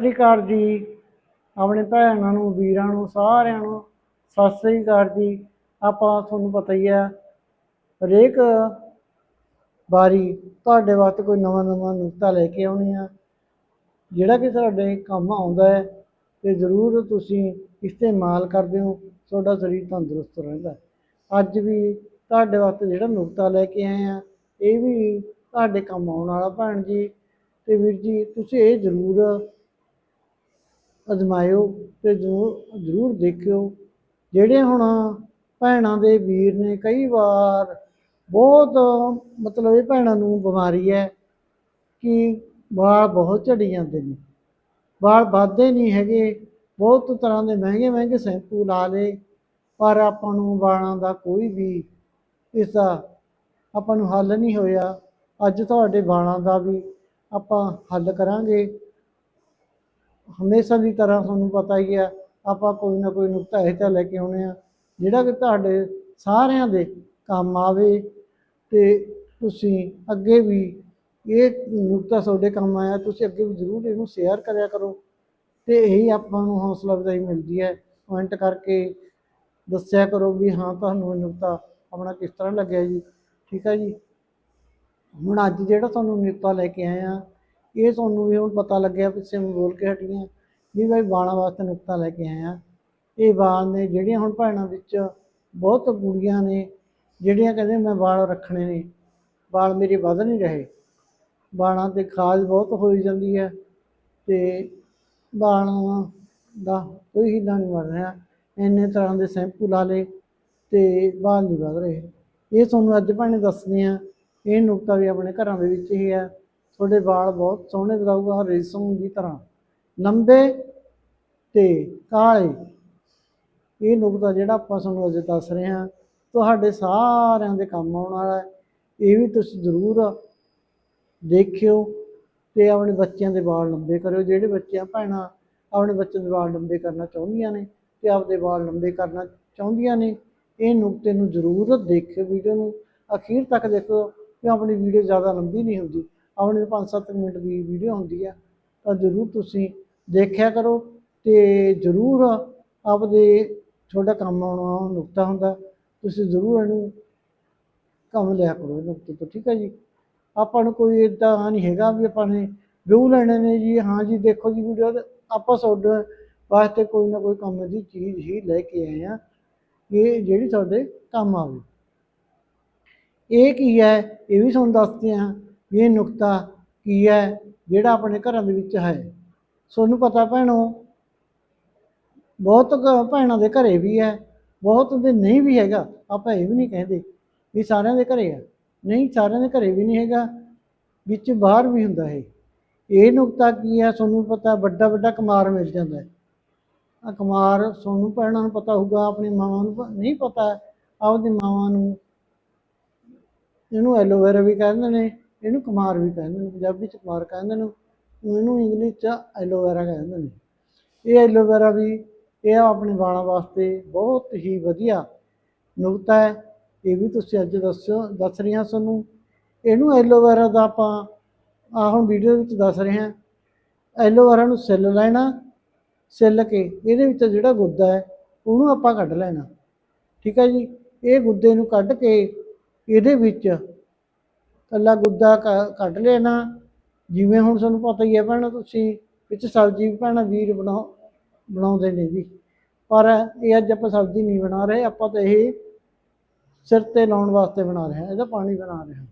ਸ੍ਰੀ ਅਕਾਲ ਜੀ, ਆਪਣੇ ਭੈਣਾਂ ਨੂੰ, ਵੀਰਾਂ ਨੂੰ, ਸਾਰਿਆਂ ਨੂੰ ਸਤਿ ਸ੍ਰੀ ਅਕਾਲ ਜੀ। ਆਪਾਂ, ਤੁਹਾਨੂੰ ਪਤਾ ਹੀ ਹੈ, ਹਰੇਕ ਵਾਰੀ ਤੁਹਾਡੇ ਵਾਸਤੇ ਕੋਈ ਨਵਾਂ ਨਵਾਂ ਨੁਕਤਾ ਲੈ ਕੇ ਆਉਣੀ ਆ। ਜਿਹੜਾ ਕਿ ਤੁਹਾਡੇ ਕੰਮ ਆਉਂਦਾ ਹੈ, ਤੇ ਜ਼ਰੂਰ ਤੁਸੀਂ ਇਸਤੇਮਾਲ ਕਰਦੇ ਹੋ, ਤੁਹਾਡਾ ਸਰੀਰ ਤੰਦਰੁਸਤ ਰਹਿੰਦਾ ਅੱਜ ਵੀ ਤੁਹਾਡੇ ਵਾਸਤੇ ਜਿਹੜਾ ਨੁਕਤਾ ਲੈ ਕੇ ਆਏ ਆ, ਇਹ ਵੀ ਤੁਹਾਡੇ ਕੰਮ ਆਉਣ ਵਾਲਾ ਭੈਣ ਜੀ। ਤੇ ਵੀਰ ਜੀ, ਤੁਸੀਂ ਇਹ ਜ਼ਰੂਰ ਅਜਮਾਇਓ ਤੇ ਜ਼ਰੂਰ ਜ਼ਰੂਰ ਦੇਖਿਓ। ਜਿਹੜੇ ਹੁਣ ਭੈਣਾਂ ਦੇ ਵੀਰ ਨੇ ਕਈ ਵਾਰ ਬਹੁਤ ਮਤਲਬ ਇਹ ਭੈਣਾਂ ਨੂੰ ਬਿਮਾਰੀ ਹੈ ਕਿ ਵਾਲ ਬਹੁਤ ਝੜੀ ਜਾਂਦੇ ਨੇ। ਵਾਲ ਵੱਧਦੇ ਨਹੀਂ ਹੈਗੇ। ਬਹੁਤ ਤਰ੍ਹਾਂ ਦੇ ਮਹਿੰਗੇ ਮਹਿੰਗੇ ਸ਼ੈਂਪੂ ਲਾ ਲਏ। ਪਰ ਆਪਾਂ ਨੂੰ ਵਾਲਾਂ ਦਾ ਕੋਈ ਵੀ ਇਸ ਦਾ ਆਪਾਂ ਨੂੰ ਹੱਲ ਨਹੀਂ ਹੋਇਆ। ਅੱਜ ਤੁਹਾਡੇ ਵਾਲਾਂ ਦਾ ਵੀ ਆਪਾਂ ਹੱਲ ਕਰਾਂਗੇ। ਹਮੇਸ਼ਾ ਦੀ ਤਰ੍ਹਾਂ ਤੁਹਾਨੂੰ ਪਤਾ ਹੀ ਆ, ਆਪਾਂ ਕੋਈ ਨਾ ਕੋਈ ਨੁਕਤਾ ਇਹ ਤਾਂ ਲੈ ਕੇ ਆਉਣੇ ਆ। ਜਿਹੜਾ ਕਿ ਤੁਹਾਡੇ ਸਾਰਿਆਂ ਦੇ ਕੰਮ ਆਵੇ ਤੇ ਤੁਸੀਂ ਅੱਗੇ ਵੀ ਇਹ ਨੁਕਤਾ ਤੁਹਾਡੇ ਕੰਮ ਆਇਆ, ਤੁਸੀਂ ਅੱਗੇ ਵੀ ਜ਼ਰੂਰ ਇਹਨੂੰ ਸ਼ੇਅਰ ਕਰਿਆ ਕਰੋ ਤੇ ਇਹੀ ਆਪਾਂ ਨੂੰ ਹੌਸਲਾ ਅਫਜ਼ਾਈ ਮਿਲਦੀ ਹੈ। ਕਮੈਂਟ ਕਰਕੇ ਦੱਸਿਆ ਕਰੋ ਵੀ ਹਾਂ, ਤੁਹਾਨੂੰ ਇਹ ਨੁਕਤਾ ਆਪਣਾ ਕਿਸ ਤਰ੍ਹਾਂ ਲੱਗਿਆ ਜੀ। ਠੀਕ ਹੈ ਜੀ? ਹੁਣ ਅੱਜ ਜਿਹੜਾ ਤੁਹਾਨੂੰ ਨੁਕਤਾ ਲੈ ਕੇ ਆਏ ਆ ਇਹ ਤੁਹਾਨੂੰ ਵੀ ਹੁਣ ਪਤਾ ਲੱਗਿਆ ਪਿੱਛੇ ਮੈਂ ਬੋਲ ਕੇ ਹਟੀਆਂ। ਵੀ ਬਾਈ ਵਾਲਾਂ ਵਾਸਤੇ ਨੁਕਤਾ ਲੈ ਕੇ ਆਇਆ ਇਹ ਵਾਲ ਨੇ ਜਿਹੜੀਆਂ ਹੁਣ ਭੈਣਾਂ ਵਿੱਚ ਬਹੁਤ ਕੁੜੀਆਂ ਨੇ, ਜਿਹੜੀਆਂ ਕਹਿੰਦੇ ਮੈਂ ਵਾਲ ਰੱਖਣੇ ਨੇ। ਵਾਲ ਮੇਰੇ ਵਧ ਨਹੀਂ ਰਹੇ। ਵਾਲਾਂ ਤੇ ਖਾਜ ਬਹੁਤ ਹੋਈ ਜਾਂਦੀ ਹੈ ਤੇ ਵਾਲਾਂ ਦਾ ਕੋਈ ਹਿੱਲਾ ਨਹੀਂ ਬਣ ਰਿਹਾ। ਇੰਨੇ ਤਰ੍ਹਾਂ ਦੇ ਸ਼ੈਂਪੂ ਲਾ ਲਏ ਤੇ ਵਾਲ ਨਹੀਂ ਵਧ ਰਹੇ। ਇਹ ਤੁਹਾਨੂੰ ਅੱਜ ਭਾਣੇ ਦੱਸਦੇ ਆ। ਇਹ ਨੁਕਤਾ ਵੀ ਆਪਣੇ ਘਰਾਂ ਦੇ ਵਿੱਚ ਹੀ ਹੈ ਤੁਹਾਡੇ ਵਾਲ ਬਹੁਤ ਸੋਹਣੇ ਦਿਖਾਊਗਾ ਰੇਸ਼ਮ ਦੀ ਤਰ੍ਹਾਂ। ਲੰਬੇ ਤੇ ਕਾਲੇ। ਇਹ ਨੁਕਤਾ ਜਿਹੜਾ ਆਪਾਂ ਤੁਹਾਨੂੰ ਅੱਜ ਦੱਸ ਰਹੇ ਹਾਂ, ਤੁਹਾਡੇ ਸਾਰਿਆਂ ਦੇ ਕੰਮ ਆਉਣ ਵਾਲਾ ਹੈ। ਇਹ ਵੀ ਤੁਸੀਂ ਜ਼ਰੂਰ ਦੇਖਿਓ ਤੇ ਆਪਣੇ ਬੱਚਿਆਂ ਦੇ ਵਾਲ ਲੰਬੇ ਕਰਿਓ। ਜਿਹੜੇ ਬੱਚਿਆਂ, ਭੈਣਾਂ ਆਪਣੇ ਬੱਚਿਆਂ ਦੇ ਵਾਲ ਲੰਬੇ ਕਰਨਾ ਚਾਹੁੰਦੀਆਂ ਨੇ ਤੇ ਆਪਦੇ ਵਾਲ ਲੰਬੇ ਕਰਨਾ ਚਾਹੁੰਦੀਆਂ ਨੇ, ਇਹ ਨੁਕਤੇ ਨੂੰ ਜ਼ਰੂਰ ਦੇਖਿਓ ਵੀਡੀਓ ਨੂੰ। ਅਖੀਰ ਤੱਕ ਦੇਖੋ ਕਿ ਆਪਣੀ ਵੀਡੀਓ ਜ਼ਿਆਦਾ ਲੰਬੀ ਨਹੀਂ ਹੁੰਦੀ। ਆਪਣੀ 5-7 ਮਿੰਟ ਦੀ ਵੀਡੀਓ ਹੁੰਦੀ ਆ, ਤਾਂ ਜ਼ਰੂਰ ਤੁਸੀਂ ਦੇਖਿਆ ਕਰੋ ਤੇ ਜ਼ਰੂਰ ਆਪਦੇ ਤੁਹਾਡਾ ਕੰਮ ਆਉਣਾ ਨੁਕਤਾ ਹੁੰਦਾ, ਤੁਸੀਂ ਜ਼ਰੂਰ ਇਹਨੂੰ ਕੰਮ ਲਿਆ ਕਰੋ ਇਹ ਨੁਕਤੇ ਤੋਂ, ਠੀਕ ਹੈ ਜੀ? ਆਪਾਂ ਨੂੰ ਕੋਈ ਇਦਾਂ ਨਹੀਂ ਹੈਗਾ ਵੀ ਆਪਾਂ ਨੇ ਵਿਊ ਲੈਣੇ ਨੇ ਜੀ, ਹਾਂ ਜੀ, ਦੇਖੋ ਜੀ ਵੀਡੀਓ ਆਪਾਂ ਤੁਹਾਡੇ ਵਾਸਤੇ ਕੋਈ ਨਾ ਕੋਈ ਕੰਮ ਦੀ ਚੀਜ਼ ਹੀ ਲੈ ਕੇ ਆਏ ਆ, ਇਹ ਜਿਹੜੀ ਤੁਹਾਡੇ ਕੰਮ ਆਵੇ। ਇਹ ਕੀ ਹੈ? ਇਹ ਵੀ ਤੁਹਾਨੂੰ ਦੱਸਦੇ ਹਾਂ ਵੀ ਇਹ ਨੁਕਤਾ ਕੀ ਹੈ, ਜਿਹੜਾ ਆਪਣੇ ਘਰਾਂ ਦੇ ਵਿੱਚ ਹੈ। ਤੁਹਾਨੂੰ ਪਤਾ ਭੈਣੋ, ਬਹੁਤ ਭੈਣਾਂ ਦੇ ਘਰੇ ਵੀ ਹੈ, ਬਹੁਤ ਦੇ ਨਹੀਂ ਵੀ ਹੈਗਾ, ਆਪਾਂ ਇਹ ਵੀ ਨਹੀਂ ਕਹਿੰਦੇ ਵੀ ਸਾਰਿਆਂ ਦੇ ਘਰੇ ਆ ਨਹੀਂ, ਸਾਰਿਆਂ ਦੇ ਘਰੇ ਵੀ ਨਹੀਂ ਹੈਗਾ, ਵਿੱਚ ਬਾਹਰ ਵੀ ਹੁੰਦਾ ਹੈ ਇਹ ਨੁਕਤਾ ਕੀ ਹੈ ਤੁਹਾਨੂੰ ਪਤਾ, ਵੱਡਾ ਵੱਡਾ ਕਮਾਰ ਮਿਲ ਜਾਂਦਾ ਹੈ। ਆ ਕਮਾਰ ਤੁਹਾਨੂੰ ਭੈਣਾਂ ਨੂੰ ਪਤਾ ਹੋਊਗਾ, ਆਪਣੀ ਮਾਵਾਂ ਨੂੰ ਨਹੀਂ ਪਤਾ, ਆਪਦੀ ਮਾਵਾਂ ਨੂੰ, ਇਹਨੂੰ ਐਲੋਵੇਰਾ ਵੀ ਕਹਿੰਦੇ ਨੇ। ਇਹਨੂੰ ਕੁਮਾਰ ਵੀ ਕਹਿੰਦੇ ਨੇ, ਪੰਜਾਬੀ ਚ ਕੁਮਾਰ ਕਹਿੰਦੇ ਨੇ ਇਹਨੂੰ ਇੰਗਲਿਸ਼ ਚ ਐਲੋਵੇਰਾ ਕਹਿੰਦੇ ਨੇ। ਇਹ ਐਲੋਵੇਰਾ ਵੀ, ਇਹ ਆਪਣੇ ਵਾਲਾਂ ਵਾਸਤੇ ਬਹੁਤ ਹੀ ਵਧੀਆ ਨੁਕਤਾ ਹੈ। ਇਹ ਵੀ ਤੁਸੀਂ ਅੱਜ ਦੱਸਿਓ, ਦੱਸ ਰਹੀਆਂ ਤੁਹਾਨੂੰ ਇਹਨੂੰ ਐਲੋਵੇਰਾ ਦਾ ਆਪਾਂ ਆ ਹੁਣ ਵੀਡੀਓ ਵਿੱਚ ਦੱਸ ਰਹੇ ਹਾਂ। ਐਲੋਵੇਰਾ ਨੂੰ ਸਿੱਲ ਲੈਣਾ, ਸਿੱਲ ਕੇ ਇਹਦੇ ਵਿੱਚ ਜਿਹੜਾ ਗੁੱਦਾ ਹੈ, ਉਹਨੂੰ ਆਪਾਂ ਕੱਢ ਲੈਣਾ। ਠੀਕ ਹੈ ਜੀ? ਇਹ ਗੁੱਦੇ ਨੂੰ ਕੱਢ ਕੇ ਇਹਦੇ ਵਿੱਚ ਕੱਲਾ ਗੁੱਦਾ ਕ- ਕੱਢ ਲੈਣਾ। ਜਿਵੇਂ ਹੁਣ ਤੁਹਾਨੂੰ ਪਤਾ ਹੀ ਹੈ ਭੈਣਾ ਤੁਸੀਂ, ਵਿੱਚ ਸਬਜ਼ੀ ਵੀ ਭੈਣਾ ਵੀਰ ਬਣਾ, ਬਣਾਉਂਦੇ ਨੇ ਜੀ। ਪਰ ਇਹ ਅੱਜ ਆਪਾਂ ਸਬਜ਼ੀ ਨਹੀਂ ਬਣਾ ਰਹੇ, ਆਪਾਂ ਤਾਂ ਇਹ ਸਿਰ ਤੇ ਲਾਉਣ ਵਾਸਤੇ ਬਣਾ ਰਹੇ ਹਾਂ, ਇਹਦਾ ਪਾਣੀ ਬਣਾ ਰਹੇ ਹਾਂ।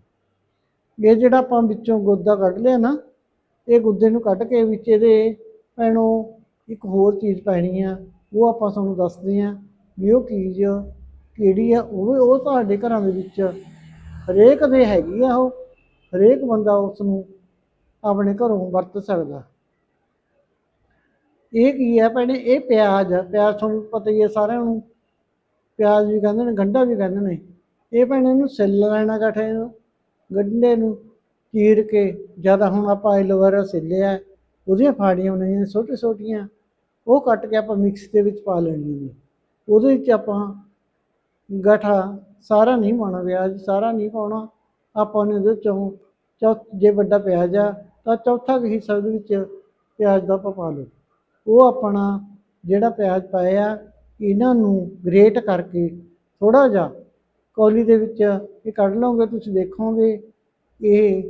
ਇਹ ਜਿਹੜਾ ਆਪਾਂ ਵਿੱਚੋਂ ਗੁੱਦਾ ਕੱਢ ਲਿਆ ਨਾ, ਇਹ ਗੁੱਦੇ ਨੂੰ ਕੱਢ ਕੇ ਵਿੱਚ ਇਹਦੇ ਭੈਣੋ ਇੱਕ ਹੋਰ ਚੀਜ਼ ਪੈਣੀ ਆ, ਉਹ ਆਪਾਂ ਤੁਹਾਨੂੰ ਦੱਸਦੇ ਹਾਂ ਵੀ ਉਹ ਚੀਜ਼ ਕਿਹੜੀ ਆ, ਉਹ ਉਹ ਤੁਹਾਡੇ ਘਰਾਂ ਦੇ ਵਿੱਚ ਹਰੇਕ ਦੇ ਹੈਗੀ ਆ ਉਹ, ਹਰੇਕ ਬੰਦਾ ਉਸ ਨੂੰ ਆਪਣੇ ਘਰੋਂ ਵਰਤ ਸਕਦਾ। ਇਹ ਕੀ ਹੈ ਭੈਣੇ? ਇਹ ਪਿਆਜ਼ ਆ। ਪਿਆਜ਼ ਤੁਹਾਨੂੰ ਪਤਾ ਹੀ ਹੈ ਸਾਰਿਆਂ ਨੂੰ। ਪਿਆਜ਼ ਵੀ ਕਹਿੰਦੇ ਨੇ ਗੰਢਾ ਵੀ ਕਹਿੰਦੇ ਨੇ। ਇਹ ਭੈਣੇ ਇਹਨੂੰ ਸਿੱਲ ਲੈਣਾ ਗੱਠੇ ਨੂੰ ਗੰਢੇ ਨੂੰ ਚੀਰ ਕੇ ਜ਼ਿਆਦਾ ਹੁਣ ਆਪਾਂ ਐਲੋਵੇਰਾ ਸਿੱਲਿਆ, ਉਹਦੀਆਂ ਫਾੜੀਆਂ ਬਣਾਈਆਂ ਛੋਟੇ ਛੋਟੀਆਂ ਉਹ ਕੱਟ ਕੇ ਆਪਾਂ ਮਿਕਸ ਦੇ ਵਿੱਚ ਪਾ ਲੈਣੀਆਂ ਨੇ। ਉਹਦੇ ਵਿੱਚ ਆਪਾਂ ਗਠਾ, ਸਾਰਾ ਨਹੀਂ ਪਾਉਣਾ ਪਿਆਜ਼ ਸਾਰਾ ਨਹੀਂ ਪਾਉਣਾ। ਆਪਾਂ ਨੇ ਉਹਦੇ ਚੋਂ ਚੌ ਜੇ ਵੱਡਾ ਪਿਆਜ਼ ਆ, ਤਾਂ ਚੌਥਾ ਕੁ ਹਿੱਸਾ ਉਹਦੇ ਵਿੱਚ ਪਿਆਜ਼ ਦਾ ਆਪਾਂ ਪਾ ਲਓ। ਉਹ ਆਪਣਾ ਜਿਹੜਾ ਪਿਆਜ਼ ਪਾਇਆ ਇਹਨਾਂ ਨੂੰ ਗ੍ਰੇਟ ਕਰਕੇ ਥੋੜਾ ਜਿਹਾ ਕੌਲੀ ਦੇ ਵਿੱਚ ਇਹ ਕੱਢ ਲਓਗੇ, ਤੁਸੀਂ ਦੇਖੋਗੇ, ਇਹ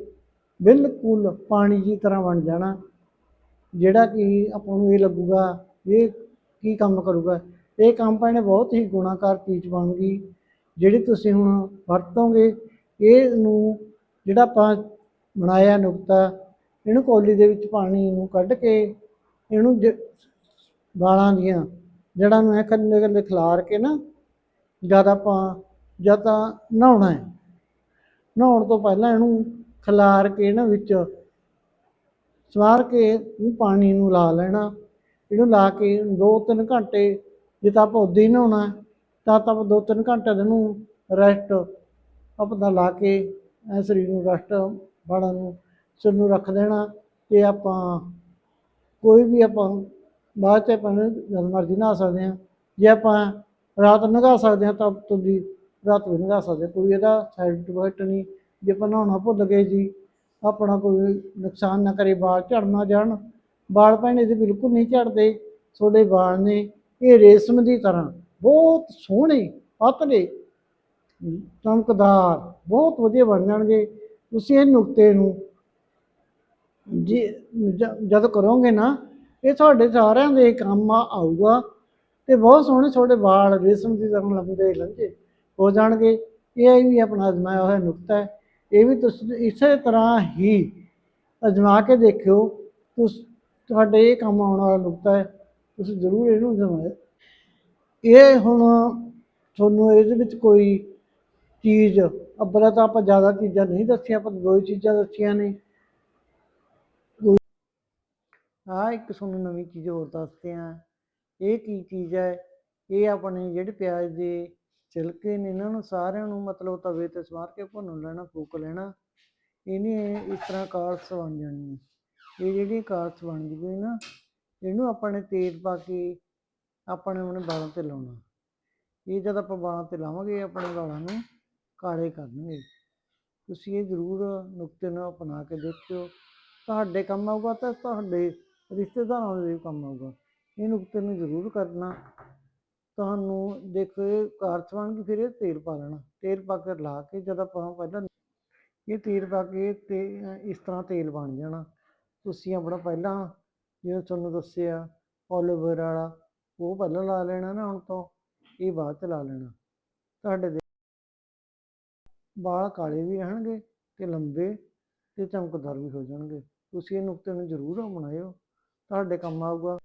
ਬਿਲਕੁਲ ਪਾਣੀ ਦੀ ਤਰ੍ਹਾਂ ਬਣ ਜਾਣਾ। ਜਿਹੜਾ ਕਿ ਆਪਾਂ ਨੂੰ ਇਹ ਲੱਗੂਗਾ, ਇਹ ਕੀ ਕੰਮ ਕਰੂਗਾ? ਇਹ ਕੰਪਨੀ ਬਹੁਤ ਹੀ ਗੁਣਾਕਾਰ ਚੀਜ਼ ਬਣ ਗਈ। ਜਿਹੜੀ ਤੁਸੀਂ ਹੁਣ ਵਰਤੋਗੇ ਇਹ ਨੂੰ ਜਿਹੜਾ ਆਪਾਂ ਬਣਾਇਆ ਨੁਕਤਾ, ਇਹਨੂੰ ਕੌਲੀ ਦੇ ਵਿੱਚ ਪਾਣੀ ਨੂੰ ਕੱਢ ਕੇ ਇਹਨੂੰ ਜ- ਵਾਲਾਂ ਦੀਆਂ, ਜੜ੍ਹਾਂ ਨੂੰ ਐ ਕੱਲੇ ਕੱਲੇ ਖਿਲਾਰ ਕੇ ਨਾ, ਜਦ ਆਪਾਂ ਜਦ ਤਾਂ ਨਹਾਉਣਾ ਹੈ। ਨਹਾਉਣ ਤੋਂ ਪਹਿਲਾਂ ਇਹਨੂੰ ਖਿਲਾਰ ਕੇ ਨਾ ਵਿੱਚ ਸਵਾਰ ਕੇ ਇਹ ਪਾਣੀ ਨੂੰ ਲਾ ਲੈਣਾ। ਇਹਨੂੰ ਲਾ ਕੇ 2-3 ਘੰਟੇ ਜੇ ਤਾਂ ਆਪਾਂ ਉੱਦਾਂ ਹੀ ਨਹਾਉਣਾ ਤਾਂ ਤਾਂ ਆਪਾਂ 2-3 ਘੰਟੇ ਦੇ ਨੂੰ ਰੈਸਟ ਆਪਦਾ ਲਾ ਕੇ ਐ ਸਰੀਰ ਨੂੰ ਰੈਸਟ ਬਾੜਾਂ ਨੂੰ ਸਿਰ ਨੂੰ ਰੱਖ ਦੇਣਾ ਤੇ ਆਪਾਂ ਕੋਈ ਵੀ ਆਪਾਂ ਬਾਅਦ ਚ ਆਪਾਂ ਨੂੰ ਜਦ ਮਰਜ਼ੀ ਨਹਾ ਸਕਦੇ ਹਾਂ। ਜੇ ਆਪਾਂ ਰਾਤ ਨਗਾ ਸਕਦੇ ਹਾਂ ਤਾਂ ਤੁਸੀਂ ਰਾਤ ਵੀ ਨਗਾ ਸਕਦੇ ਕੋਈ ਇਹਦਾ ਸਾਈਡ ਇਫੈਕਟ ਨਹੀਂ। ਜੇ ਆਪਾਂ ਨਹਾਉਣਾ ਭੁੱਲ ਗਏ ਜੀ, ਆਪਣਾ ਕੋਈ ਨੁਕਸਾਨ ਨਾ ਕਰੇ, ਵਾਲ ਝੜ ਨਾ ਜਾਣ। ਵਾਲ ਭੈਣੇ ਇਹਦੇ ਬਿਲਕੁਲ ਨਹੀਂ ਝੜਦੇ, ਤੁਹਾਡੇ ਵਾਲ ਨੇ ਇਹ ਰੇਸ਼ਮ ਦੀ ਤਰ੍ਹਾਂ, ਬਹੁਤ ਸੋਹਣੇ, ਪਤਲੇ, ਚਮਕਦਾਰ, ਬਹੁਤ ਵਧੀਆ ਬਣ ਜਾਣਗੇ। ਤੁਸੀਂ ਇਹ ਨੁਕਤੇ ਨੂੰ ਜੇ ਜ- ਜਦ ਕਰੋਗੇ ਨਾ, ਇਹ ਤੁਹਾਡੇ ਸਾਰਿਆਂ ਦੇ ਕੰਮ ਆਊਗਾ। ਤੇ ਬਹੁਤ ਸੋਹਣੇ ਤੁਹਾਡੇ ਵਾਲ ਰੇਸ਼ਮ ਦੀ ਤਰ੍ਹਾਂ ਲੰਬੇ ਲੰਝੇ ਹੋ ਜਾਣਗੇ। ਇਹ ਵੀ ਆਪਣਾ ਅਜਮਾਇਆ ਹੋਇਆ ਨੁਕਤਾ ਹੈ। ਇਹ ਵੀ ਤੁਸੀਂ, ਇਸੇ ਤਰ੍ਹਾਂ ਹੀ ਅਜਮਾ ਕੇ ਦੇਖਿਓ। ਤੁਸ, ਤੁਹਾਡੇ ਇਹ ਕੰਮ ਆਉਣ ਵਾਲਾ ਨੁਕਤਾ ਹੈ। ਤੁਸੀਂ ਜ਼ਰੂਰ ਇਹਨੂੰ ਅਜਮਾਇਓ ਇਹ ਹੁਣ ਤੁਹਾਨੂੰ ਇਹਦੇ ਵਿੱਚ ਕੋਈ ਚੀਜ਼, ਅੱਬਲਾ ਤਾਂ ਆਪਾਂ ਜ਼ਿਆਦਾ ਚੀਜ਼ਾਂ ਨਹੀਂ ਦੱਸੀਆਂ, ਆਪਾਂ ਦੋ ਹੀ ਚੀਜ਼ਾਂ ਦੱਸੀਆਂ ਨੇ। ਹਾਂ ਇੱਕ ਤੁਹਾਨੂੰ ਨਵੀਂ ਚੀਜ਼ ਹੋਰ ਦੱਸਦੇ ਹਾਂ। ਇਹ ਕੀ ਚੀਜ਼ ਹੈ? ਇਹ ਆਪਣੇ ਜਿਹੜੇ ਪਿਆਜ਼ ਦੇ ਛਿਲਕੇ ਨੇ ਇਹਨਾਂ ਨੂੰ ਸਾਰਿਆਂ ਨੂੰ ਮਤਲਬ ਤਵੇ ਤੇ ਸਵਾਰ ਕੇ ਭੁੰਨ ਲੈਣਾ, ਫੂਕ ਲੈਣਾ। ਇਹਨੇ ਇਸ ਤਰ੍ਹਾਂ ਕਾਰਸ ਬਣ ਜਾਣੀ ਇਹ ਜਿਹੜੀ ਕਾਰਸ ਬਣ ਜੂਗੀ ਨਾ ਇਹਨੂੰ ਆਪਾਂ ਨੇ ਤੇਲ ਪਾ ਕੇ ਆਪਣੇ ਆਪਣੇ ਵਾਲਾਂ ਤੇ ਲਾਉਣਾ। ਇਹ ਜਦ ਆਪਾਂ ਵਾਲਾਂ ਤੇ ਲਾਵਾਂਗੇ, ਆਪਣੇ ਵਾਲਾਂ ਨੂੰ ਕਾਲੇ ਕਰਨਗੇ। ਤੁਸੀਂ ਇਹ ਜ਼ਰੂਰ ਨੁਕਤੇ ਨੂੰ ਅਪਣਾ ਕੇ ਦੇਖਿਓ। ਤੁਹਾਡੇ ਕੰਮ ਆਊਗਾ ਤਾਂ ਤੁਹਾਡੇ ਰਿਸ਼ਤੇਦਾਰਾਂ ਦੇ ਕੰਮ ਆਊਗਾ। ਇਹ ਨੁਕਤੇ ਨੂੰ ਜ਼ਰੂਰ ਕਰਨਾ। ਤੁਹਾਨੂੰ ਦੇਖੋ ਇਹ ਕਾਰਸ ਬਣ ਗਈ ਫਿਰ ਇਹ ਤੇਲ ਪਾ ਲੈਣਾ। ਤੇਲ ਪਾ ਕੇ ਲਾ ਕੇ ਜਦ ਆਪਾਂ ਪਹਿਲਾਂ ਇਹ ਤੇਲ ਪਾ ਕੇ ਤੇ ਇਸ ਤਰ੍ਹਾਂ ਤੇਲ ਬਣ ਜਾਣਾ। ਤੁਸੀਂ ਆਪਣਾ ਪਹਿਲਾਂ ਜਿਵੇਂ ਤੁਹਾਨੂੰ ਦੱਸਿਆ olive ਵਾਲਾ, ਉਹ ਪਹਿਲਾਂ ਲਾ ਲੈਣਾ ਨਾ ਹੁਣ ਤੋਂ, ਇਹ ਬਾਅਦ ਚ ਲਾ ਲੈਣਾ। ਤੁਹਾਡੇ ਦੇ ਵਾਲ ਕਾਲੇ ਵੀ ਰਹਿਣਗੇ ਤੇ ਲੰਬੇ ਤੇ ਚਮਕਦਾਰ ਵੀ ਹੋ ਜਾਣਗੇ। ਤੁਸੀਂ ਇਹ ਨੁਕਤੇ ਨੂੰ ਜ਼ਰੂਰ ਅਪਣਾਇਓ। ਤੁਹਾਡੇ ਕੰਮ ਆਊਗਾ,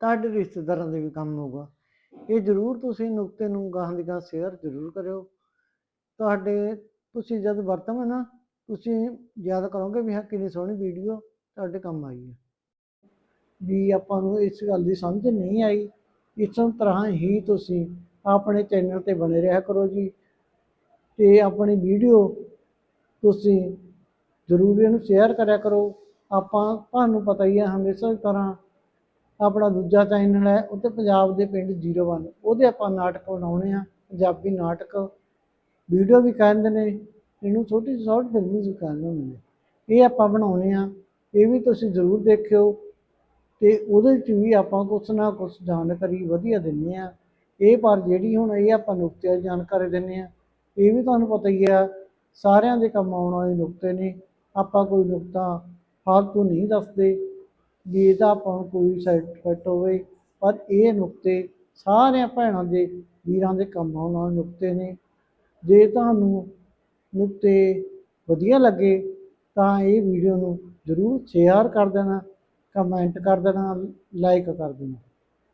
ਤੁਹਾਡੇ ਰਿਸ਼ਤੇਦਾਰਾਂ ਦੇ ਵੀ ਕੰਮ ਆਊਗਾ। ਇਹ ਜ਼ਰੂਰ ਤੁਸੀਂ ਨੁਕਤੇ ਨੂੰ ਗਾਹਾਂ ਦੀ ਗਾਹਾਂ ਸ਼ੇਅਰ ਜ਼ਰੂਰ ਕਰਿਓ। ਤੁਹਾਡੇ, ਤੁਸੀਂ ਜਦ ਵਰਤੋਗੇ ਨਾ, ਤੁਸੀਂ ਯਾਦ ਕਰੋਗੇ ਵੀ ਹਾਂ, ਕਿੰਨੀ ਸੋਹਣੀ ਵੀਡੀਓ ਤੁਹਾਡੇ ਕੰਮ ਆਈ ਹੈ। ਵੀ ਆਪਾਂ ਨੂੰ ਇਸ ਗੱਲ ਦੀ ਸਮਝ ਨਹੀਂ ਆਈ ਇਸ ਤਰ੍ਹਾਂ ਹੀ ਤੁਸੀਂ ਆਪਣੇ ਚੈਨਲ ਤੇ ਬਣੇ ਰਿਹਾ ਕਰੋ ਜੀ। ਤੇ ਆਪਣੀ ਵੀਡੀਓ ਤੁਸੀਂ ਜ਼ਰੂਰ ਇਹਨੂੰ ਸ਼ੇਅਰ ਕਰਿਆ ਕਰੋ। ਆਪਾਂ, ਤੁਹਾਨੂੰ ਪਤਾ ਹੀ ਹੈ ਹਮੇਸ਼ਾ ਤਰ੍ਹਾਂ ਆਪਣਾ ਦੂਜਾ ਚੈਨਲ ਹੈ ਉੱਤੇ ਪੰਜਾਬ ਦੇ ਪਿੰਡ 01 ਉਹਦੇ ਆਪਾਂ ਨਾਟਕ ਬਣਾਉਣੇ ਆ, ਪੰਜਾਬੀ ਨਾਟਕ। ਵੀਡੀਓ ਵੀ ਕਹਿੰਦੇ ਨੇ, ਇਹਨੂੰ ਛੋਟੀ ਸ਼ਾਰਟ ਫਿਲਮ ਵੀ ਕਹਿੰਦੇ ਹੁੰਦੇ ਨੇ। ਇਹ ਆਪਾਂ ਬਣਾਉਣੇ ਆ, ਇਹ ਵੀ ਤੁਸੀਂ ਜ਼ਰੂਰ ਦੇਖਿਓ। ਤੇ ਉਹਦੇ 'ਚ ਵੀ ਆਪਾਂ ਕੁਛ ਨਾ ਕੁਛ ਜਾਣਕਾਰੀ ਵਧੀਆ ਦਿੰਦੇ ਆ ਇਹ ਪਰ ਜਿਹੜੀ ਹੁਣ ਇਹ ਆਪਾਂ ਨੁਕਤੇ ਦੀ ਜਾਣਕਾਰੀ ਦਿੰਦੇ ਆ ਇਹ ਵੀ ਤੁਹਾਨੂੰ ਪਤਾ ਹੀ ਆ, ਸਾਰਿਆਂ ਦੇ ਕੰਮ ਆਉਣ ਵਾਲੇ ਨੁਕਤੇ ਨੇ। ਆਪਾਂ ਕੋਈ ਨੁਕਤਾ ਫਾਲਤੂ ਨਹੀਂ ਦੱਸਦੇ, ਵੀ ਇਹਦਾ ਆਪਾਂ ਨੂੰ ਕੋਈ ਸਾਈਡ ਇਫੈਕਟ ਹੋਵੇ, ਪਰ ਇਹ ਨੁਕਤੇ ਸਾਰਿਆਂ ਭੈਣਾਂ ਦੇ ਵੀਰਾਂ ਦੇ ਕੰਮ ਆਉਣ ਵਾਲੇ ਨੁਕਤੇ ਨੇ। ਜੇ ਤੁਹਾਨੂੰ ਨੁਕਤੇ ਵਧੀਆ ਲੱਗੇ, ਤਾਂ ਇਹ ਵੀਡੀਓ ਨੂੰ ਜ਼ਰੂਰ ਸ਼ੇਅਰ ਕਰ ਦੇਣਾ। ਕਮੈਂਟ ਕਰ ਦੇਣਾ, ਲਾਈਕ ਕਰ ਦੇਣਾ।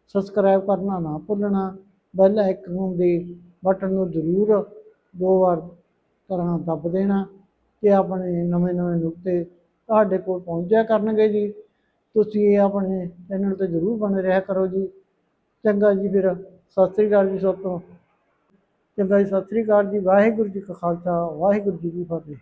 ਸਬਸਕ੍ਰਾਈਬ ਕਰਨਾ ਨਾ ਭੁੱਲਣਾ। ਬੈਲ ਆਈਕਨ ਦੇ ਬਟਨ ਨੂੰ ਜ਼ਰੂਰ ਦੋ ਵਾਰ ਤਰ੍ਹਾਂ ਦੱਬ ਦੇਣਾ ਤੇ ਆਪਣੇ ਨਵੇਂ ਨਵੇਂ ਨੁਕਤੇ ਤੁਹਾਡੇ ਕੋਲ ਪਹੁੰਚਿਆ ਕਰਨਗੇ ਜੀ। ਤੁਸੀਂ ਇਹ ਆਪਣੇ ਚੈਨਲ ਤੇ ਜ਼ਰੂਰ ਬਣੇ ਰਿਹਾ ਕਰੋ ਜੀ। ਚੰਗਾ ਜੀ ਫਿਰ, ਸਤਿ ਸ੍ਰੀ ਅਕਾਲ ਜੀ ਸਭ ਤੋਂ। ਚੰਗਾ ਜੀ, ਸਤਿ ਸ੍ਰੀ ਅਕਾਲ ਜੀ। ਵਾਹਿਗੁਰੂ ਜੀ ਕਾ ਖਾਲਸਾ, ਵਾਹਿਗੁਰੂ ਜੀ ਕੀ ਫਤਿਹ।